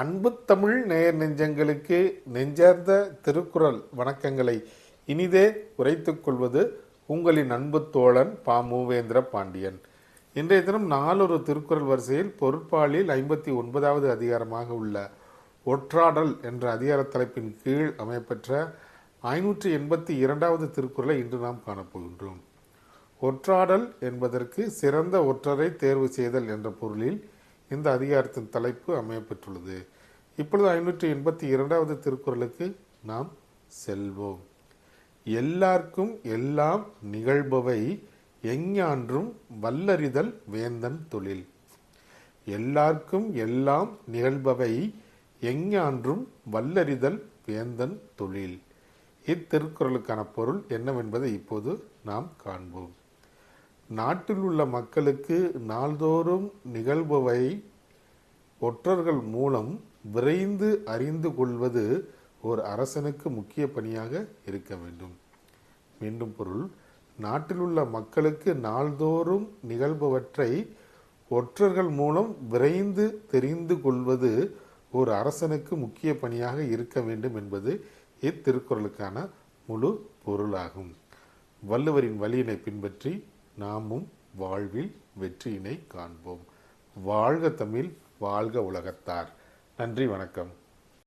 அன்பு தமிழ் நேயர் நெஞ்சங்களுக்கு நெஞ்சார்ந்த திருக்குறள் வணக்கங்களை. இனிதே உரைத்துக் கொள்வது உங்களின் அன்பு தோழன் பா. மூவேந்திர பாண்டியன். இன்றைய தினம் நாலொரு திருக்குறள் வரிசையில் பொருட்பாலில் ஐம்பத்தி ஒன்பதாவது அதிகாரமாக உள்ள ஒற்றாடல் என்ற அதிகார தலைப்பின் கீழ் அமையப்பெற்ற ஐநூற்றி எண்பத்தி இரண்டாவது திருக்குறளை இன்று நாம் காணப்போகின்றோம். ஒற்றாடல் என்பதற்கு சிறந்த ஒற்றரை தேர்வு செய்தல் என்ற பொருளில் இந்த அதிகாரத்தின் தலைப்பு அமையப்பெற்றுள்ளது. இப்பொழுது ஐநூற்றி எண்பத்தி இரண்டாவது திருக்குறளுக்கு நாம் செல்வோம். எல்லார்க்கும் எல்லாம் நிகழ்பவை எஞ்ஞான்றும் வல்லறிதல் வேந்தன் தொழில். எல்லார்க்கும் எல்லாம் நிகழ்பவை எஞ்ஞான்றும் வல்லறிதல் வேந்தன் தொழில். இத்திருக்குறளுக்கான பொருள் என்னவென்பதை இப்போது நாம் காண்போம். நாட்டில் உள்ள மக்களுக்கு நாள்தோறும் நிகழ்பவை ஒற்றர்கள் மூலம் விரைந்து அறிந்து கொள்வது ஒரு அரசனுக்கு முக்கிய பணியாக இருக்க வேண்டும். மீண்டும் பொருள் நாட்டில் உள்ள மக்களுக்கு நாள்தோறும் நிகழ்பவற்றை ஒற்றர்கள் மூலம் விரைந்து தெரிந்து கொள்வது ஒரு அரசனுக்கு முக்கிய பணியாக இருக்க வேண்டும் என்பது இத்திருக்குறளுக்கான முழு பொருளாகும். வள்ளுவரின் வழியினை பின்பற்றி நாமும் வாழ்வில் வெற்றியினை காண்போம். வாழ்க தமிழ் வாழ்க உலகத்தார். நன்றி வணக்கம்.